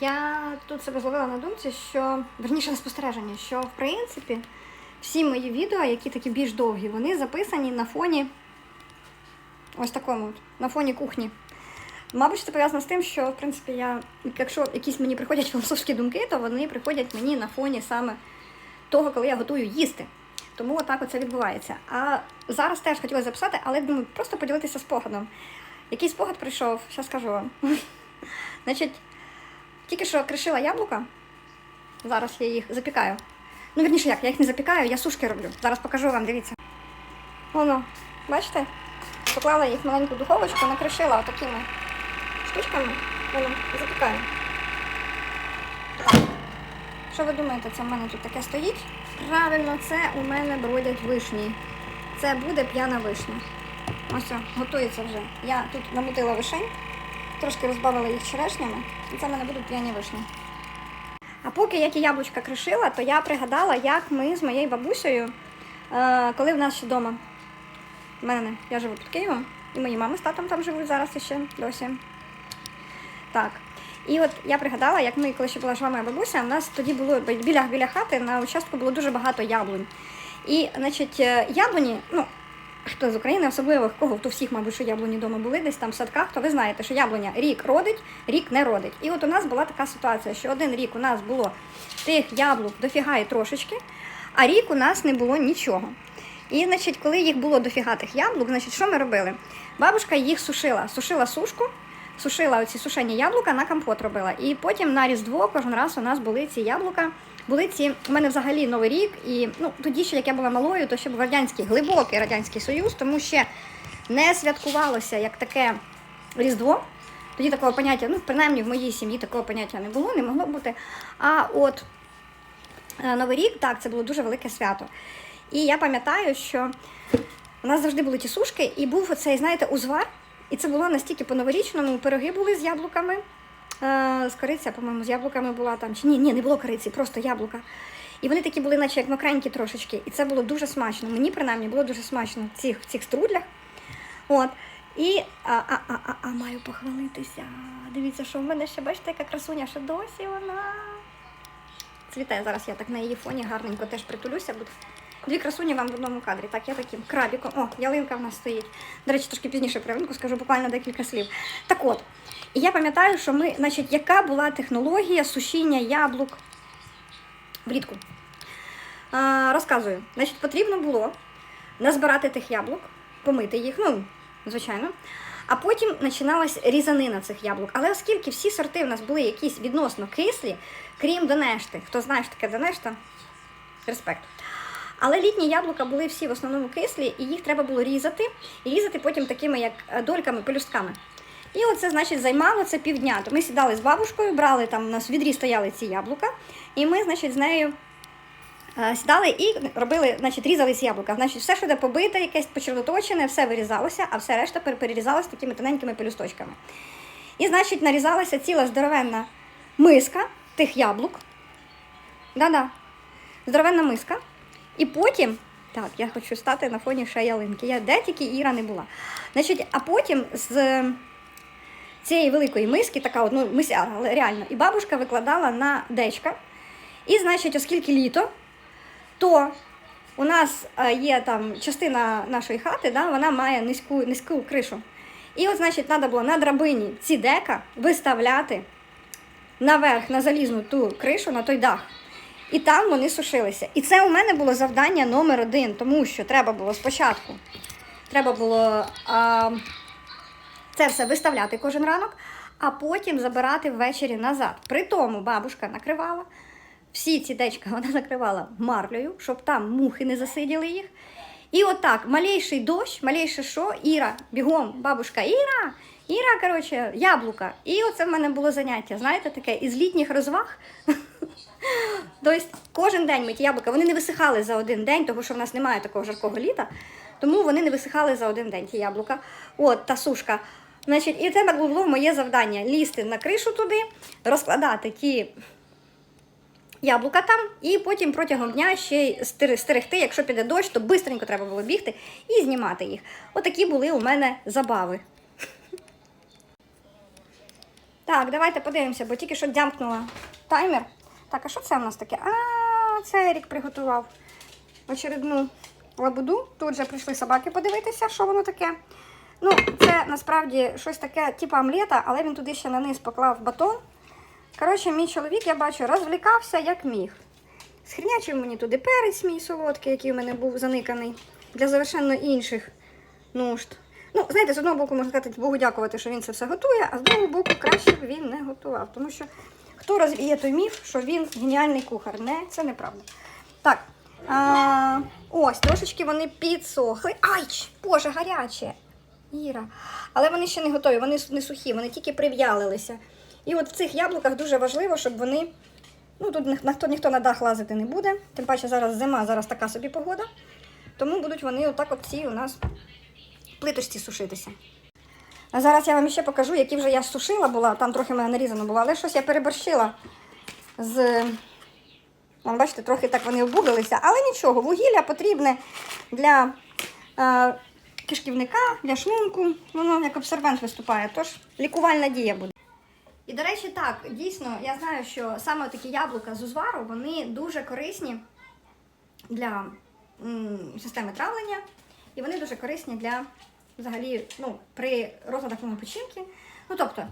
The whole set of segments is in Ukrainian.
я тут себе зловила на думці, що верніше на спостереження, що в принципі всі мої відео, які такі більш довгі, вони записані на фоні ось такому, на фоні кухні. Мабуть, це пов'язано з тим, що в принципі я, якщо якісь мені приходять філософські думки, то вони приходять мені на фоні саме того, коли я готую їсти. Тому отак оце відбувається. А зараз теж хотіла записати, але думаю, просто поділитися спогадом. Який спогад прийшов, зараз скажу вам. Значить, тільки що кришила яблука. Зараз я їх запікаю. Ну, вірніше як, я їх не запікаю, я сушки роблю. Зараз покажу вам, дивіться. Воно, бачите? Поклала їх в маленьку духовочку, накришила отакими штучками. Воно, запікаю. Що ви думаєте, це в мене тут таке стоїть? Правильно, це у мене бродять вишні. Це буде п'яна вишня. Ось, готується вже. Я тут намутила вишень, трошки розбавила їх черешнями, і це в мене будуть п'яні вишні. А поки я ті яблучка кришила, то я пригадала, як ми з моєю бабусею, е, коли в нас ще вдома. В мене, я живу під Києвом, і мої мами з татом там живуть зараз ще досі. Так. І от я пригадала, як ми, коли ще була жива моя бабуся, у нас тоді було біля, біля хати на участку було дуже багато яблунь. І, значить, е, яблуні, ну, хто з України, особливо кого, то всіх, мабуть, що яблуні вдома були, десь там в садках, то ви знаєте, що яблуня рік родить, рік не родить. І от у нас була така ситуація, що один рік у нас було тих яблук дофіга і трошечки, а рік у нас не було нічого. І, значить, коли їх було дофіга тих яблук, значить, що ми робили? Бабушка їх сушила, сушила сушку, сушила оці сушені яблука, на компот робила. І потім на Різдво кожен раз у нас були ці яблука. Були ці, у мене взагалі Новий рік, і ну, тоді ще, як я була малою, то ще був радянський, глибокий Радянський Союз, тому ще не святкувалося як таке Різдво. Тоді такого поняття, ну, принаймні в моїй сім'ї такого поняття не було, не могло бути. А от е, Новий рік, так, це було дуже велике свято. І я пам'ятаю, що у нас завжди були ті сушки, і був оцей, знаєте, узвар. І це було настільки по-новорічному. Пироги були з яблуками. Е, з кориця, по-моєму, з яблуками була там. Чи ні, ні, не було кориці, просто яблука. І вони такі були, наче як мокренькі трошечки. І це було дуже смачно. Мені принаймні було дуже смачно в цих, в цих струдлях. От. І а, а, а, а, а маю похвалитися. Дивіться, що в мене ще, бачите, яка красуня, що досі вона. Цвіте, зараз я так на її фоні гарненько теж притулюся. Буду. Дві красуні вам в одному кадрі. Так, я таким крабіком. О, ялинка в нас стоїть. До речі, трошки пізніше про ялинку скажу буквально декілька слів. Так от, і я пам'ятаю, що ми, значить, яка була технологія сушіння яблук влітку. А, розказую. Значить, потрібно було назбирати тих яблук, помити їх, ну, звичайно. А потім починалась різанина цих яблук. Але оскільки всі сорти в нас були якісь відносно кислі, крім Донешти, хто знає, що таке Донешта, респект. Але літні яблука були всі в основному кислі, і їх треба було різати, і різати потім такими, як е, дольками, пелюстками. І оце, значить, займало це півдня. То ми сідали з бабушкою, брали там, у нас в відрі стояли ці яблука, і ми, значить, з нею е, сідали і робили, значить, різали ці яблука. Значить, все, що де побите, якесь почервоточене, все вирізалося, а все решта пер- перерізалося такими тоненькими пелюсточками. І, значить, нарізалася ціла здоровенна миска тих яблук. Да-да. Здоровенна миска. І потім, так, я хочу стати на фоні ще ялинки. Я де тільки Іра не була. Значить, а потім з цієї великої миски, така ну, мися, але реально, і бабушка викладала на дечка. І, значить, оскільки літо, то у нас е, є там частина нашої хати, да, вона має низьку, низьку кришу. І от, значить, треба було на драбині ці дека виставляти наверх на залізну ту кришу, на той дах. І там вони сушилися. І це у мене було завдання номер один, тому що треба було спочатку. Треба було а, це все виставляти кожен ранок, а потім забирати ввечері назад. При тому бабушка накривала. Всі ці дечка вона накривала марлею, щоб там мухи не засиділи їх. І отак, малейший дощ, малейше що, Іра, бігом, бабушка, Іра, Іра, коротше, яблука. І оце в мене було заняття, знаєте, таке із літніх розваг. Тобто кожен день ми ті яблука, вони не висихали за один день, тому що в нас немає такого жаркого літа, тому вони не висихали за один день ті яблука. От та сушка. Значить, і це було моє завдання лізти на кришу туди, розкладати ті яблука там, і потім протягом дня ще й стерегти, якщо піде дощ, то швидко треба було бігти і знімати їх. Отакі були у мене забави. Так, давайте подивимося, бо тільки що дямкнула таймер. Так, а що це в нас таке? А, це Ерік приготував очередну лабуду. Тут же прийшли собаки подивитися, що воно таке. Ну, це насправді щось таке, типу омлета, але він туди ще на низ поклав батон. Коротше, мій чоловік, я бачу, розвлікався як міг. Схрінячив мені туди перець мій солодкий, який у мене був заниканий для завершенно інших нужд. Ну, знаєте, з одного боку, можна сказати, Богу дякувати, що він це все готує, а з другого боку, краще б він не готував. Тому що хто розвіє той міф, що він геніальний кухар? Не, це неправда. Так. А, ось, трошечки вони підсохли. Ай, боже, гаряче. Іра. Але вони ще не готові, вони не сухі, вони тільки прив'ялилися. І от в цих яблуках дуже важливо, щоб вони. Ну, тут ніхто, ніхто на дах лазити не буде. Тим паче зараз зима, зараз така собі погода. Тому будуть вони отак от ці у нас плиточці сушитися. А зараз я вам ще покажу, які вже я сушила була, там трохи в мене нарізано було, але щось я переборщила з. Вон, бачите, трохи так вони обуглилися, але нічого, вугілля потрібне для е, кишківника, для шлунку. Воно як обсервант виступає, тож лікувальна дія буде. І, до речі, так, дійсно, я знаю, що саме такі яблука з узвару, вони дуже корисні для системи травлення, і вони дуже корисні для взагалі ну, при розладах печінки. Ну, тобто,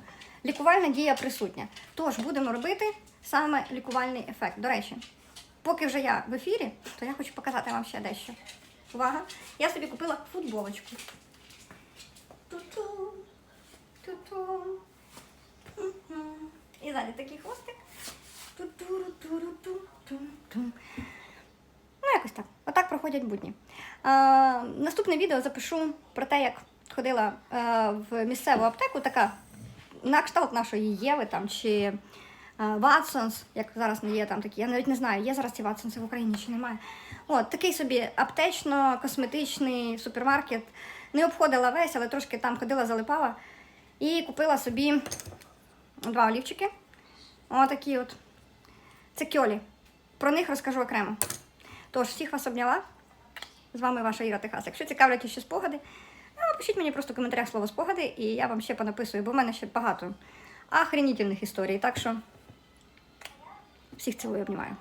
лікувальна дія присутня. Тож будемо робити саме лікувальний ефект. До речі, поки вже я в ефірі, то я хочу показати вам ще дещо. Увага! Я собі купила футболочку. Ту-ту, ту-ту. І ззаді такий хвостик. Ну, якось так. Отак проходять будні. А, наступне відео запишу про те, як ходила е, в місцеву аптеку, така на кшталт нашої Єви там, чи Ватсонс, як зараз не є там такі, я навіть не знаю, є зараз ці Ватсонси в Україні чи немає. От, такий собі аптечно-косметичний супермаркет. Не обходила весь, але трошки там ходила, залипала. І купила собі два олівчики. Отакі от. Це кьолі. Про них розкажу окремо. Тож, всіх вас обняла. З вами ваша Іра Техас. Якщо цікавлять ще спогади, ну, пишіть мені просто в коментарях слово спогади, і я вам ще понаписую, бо в мене ще багато охренітельних історій. Так що всіх цілую обнімаю.